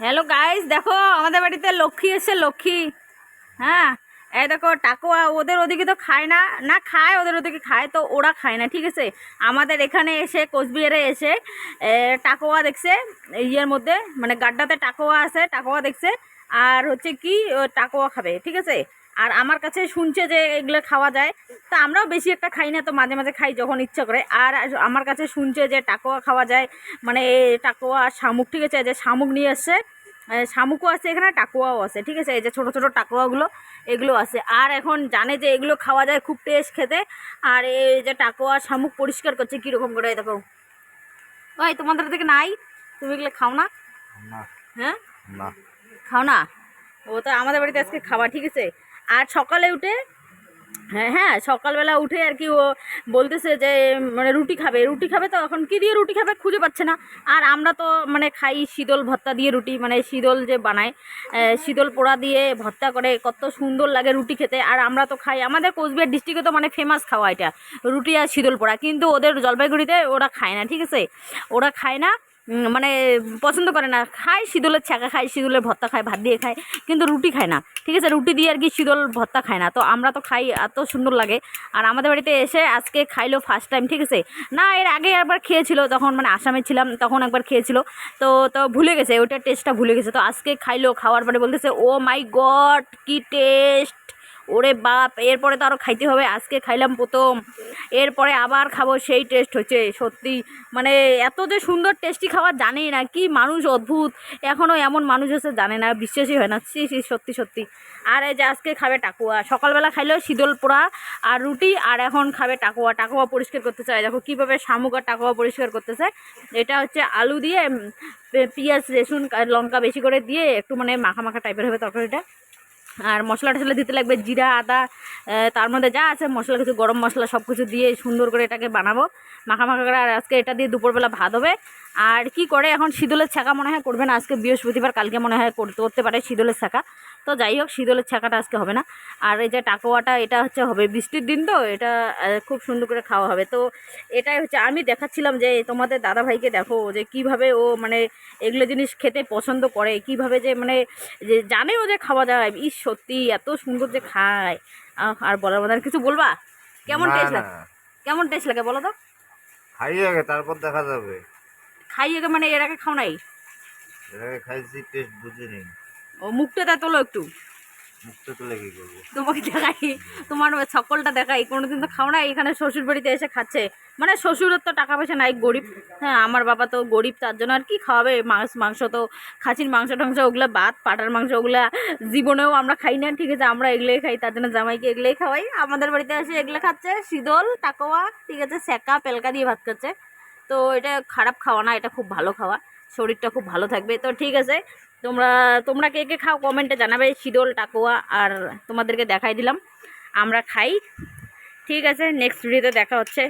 Hello guys দেখো, আমাদের বাড়িতে লক্ষ্মী এসে লক্ষ্মী। হ্যাঁ এই দেখো, টাকোয়া, ওদের ওদিকে তো খায় না না খায়, ওদের ওদিকে খায়, তো ওরা খায় না, ঠিক আছে? আমাদের এখানে এসে, কোচবিহারে এসে টাকোয়া দেখছে, ইয়ের মধ্যে মানে গাড্ডাতে টাকোয়া আছে, টাকোয়া দেখছে, আর হচ্ছে কি টাকোয়া টাকুয়া খাবে, ঠিক আছে? আর আমার কাছে শুনছে যে এগুলো খাওয়া যায় তা আমরাও বেশি একটা খাই না তো মাঝে মাঝে খাই যখন ইচ্ছা করে। আর আমার কাছে শুনছে যে টাকুয়া খাওয়া যায় মানে টাকুয়া শামুক ঠিক আছে যে শামুক নিয়ে এসছে শামুকও আছে এখানে টাকুয়াও আছে ঠিক আছে এই যে ছোটো ছোটো টাকুয়াগুলো এগুলো আছে। আর এখন জানে যে এগুলো খাওয়া যায় খুব টেস্ট খেতে আর এই যে টাকুয়া শামুক পরিষ্কার করছে কীরকম করে দেখো। ওই তোমাদের দিকে নাই? তুমি এগুলো খাও না? হ্যাঁ? খাও না? ও তো আমাদের বাড়িতে আজকে খাওয়া ঠিক আছে? আর সকালে উঠে হ্যাঁ হ্যাঁ সকালবেলা উঠে আর কি ও বলতেছে যে মানে রুটি খাবে। রুটি খাবে তো, এখন কী দিয়ে রুটি খাবে খুঁজে পাচ্ছে না। আর আমরা তো মানে খাই শীতল ভর্তা দিয়ে রুটি মানে শীতল যে বানায় শীতল পোড়া দিয়ে ভর্তা করে, কত সুন্দর লাগে রুটি খেতে। আর আমরা তো খাই, আমাদের কোচবিহার ডিস্ট্রিক্টে তো মানে ফেমাস খাওয়া এটা, রুটি আর শীতল পোড়া। কিন্তু ওদের জলপাইগুড়িতে ওরা খায় না, ঠিক আছে? ওরা খায় না মানে পছন্দ করে না। খায় শীতলের ছ্যাঁকা, খায় শীতলের ভর্তা, খায় ভাত দিয়ে খায়, কিন্তু রুটি খায় না। ঠিক আছে, রুটি দিয়ে আর কি শীতল ভর্তা খায় না। তো আমরা তো খাই, এত সুন্দর লাগে। আর আমাদের বাড়িতে এসে আজকে খাইলো ফার্স্ট টাইম ঠিক আছে? না, এর আগে একবার খেয়েছিল, তখন মানে আসামে ছিলাম, তখন একবার খেয়েছিল। তো তো ভুলে গেছে ওটার টেস্টটা ভুলে গেছে। তো আজকে খাইলো, খাওয়ার পরে বলতেছে ও মাই গড কি টেস্ট ওরে বাপ, এরপরে তো আরও খাইতে হবে, আজকে খাইলাম প্রথম। এরপরে আবার খাব, সেই টেস্ট হচ্ছে, সত্যি। মানে এত যে সুন্দর টেস্টি খাবার জানেই না, কি মানুষ অদ্ভুত। এখনও এমন মানুষ আছে জানে না, বিশ্বাসই হয় না। সত্যি সত্যি। আর এই যে আজকে খাবে টাকুয়া, সকালবেলা খাইলেও শীতল পোড়া আর রুটি, আর এখন খাবে টাকুয়া। টাকুয়া পরিষ্কার করতে চায়। দেখো কীভাবে শামুক আর টাকুয়া পরিষ্কার করতেছে এটা হচ্ছে আলু দিয়ে পেঁয়াজ, রসুন লঙ্কা বেশি করে দিয়ে একটু মানে মাখা মাখা টাইপের হবে তরকারিটা। আর মশলা টশলা দিতে লাগবে জিরা, আদা তার মধ্যে যা আছে, মশলা, কিছু গরম মশলা সব কিছু দিয়ে সুন্দর করে এটাকে বানাবো। মাখা মাখা করে আর আজকে এটা দিয়ে দুপুরবেলা ভাত হবে। আর কি করে এখন শীতলের ছাকা মনে হয় করবে না, আজকে বৃহস্পতিবার, কালকে মনে হয় করতে করতে পারে শীতলের ছাকা। তো যাই হোক শীতলের ছাকাটা আজকে হবে না। আর এই যে টাকোয়াটা এটা হচ্ছে হবে বৃষ্টির দিন তো এটা খুব সুন্দর করে খাওয়া হবে। তো এটাই হচ্ছে আমি দেখাচ্ছিলাম যে তোমাদের দাদা ভাইকে দেখো যে কীভাবে ও মানে এগুলো জিনিস খেতে পছন্দ করে কীভাবে যে মানে যে জানেও যে খাওয়া যায়। ই সত্যি এত সুন্দর যে খায়। আর বলার মতো কিছু বলবা? কেমন টেস্ট লাগে? কেমন টেস্ট লাগে বলো তো? খাইয়ে আগে তারপর দেখা যাবে। খাইয়ে মানে এর আগে খাও নাই? এর আগে খাইছি টেস্ট বুঝি নেই ও মুখটা তোলো একটু। মুখটা তুলে কি করব তোমাকে দেখাই তোমার সকলটা দেখাই কোনোদিন তো খাও না এখানে শ্বশুর বাড়িতে এসে খাচ্ছে। মানে শ্বশুরের তো টাকা পয়সা নাই গরিব। হ্যাঁ আমার বাবা তো গরিব তার জন্য আর কি খাওয়াবে? মাছ মাংস তো খাসির মাংস টাংস ওগুলো ভাত পাটার মাংস ওগুলো জীবনেও আমরা খাই না ঠিক আছে আমরা এগুলোই খাই তার জন্য জামাইকে এগুলোই খাওয়াই। আমাদের বাড়িতে এসে এগুলো খাচ্ছে শীতল টাকোয়া ঠিক আছে স্যাকা পেলকা দিয়ে ভাত খাচ্ছে। তো এটা খারাপ খাওয়া না এটা খুব ভালো খাওয়া। শরীরটা খুব ভালো থাকবে। তো ঠিক আছে, তোমরা তোমরা কে কে খাও কমেন্টে জানাবে শিডল টাকোয়া, আর তোমাদেরকে দেখাই দিলাম। আমরা খাই। ঠিক আছে নেক্সট ভিডিওতে দেখা হচ্ছে।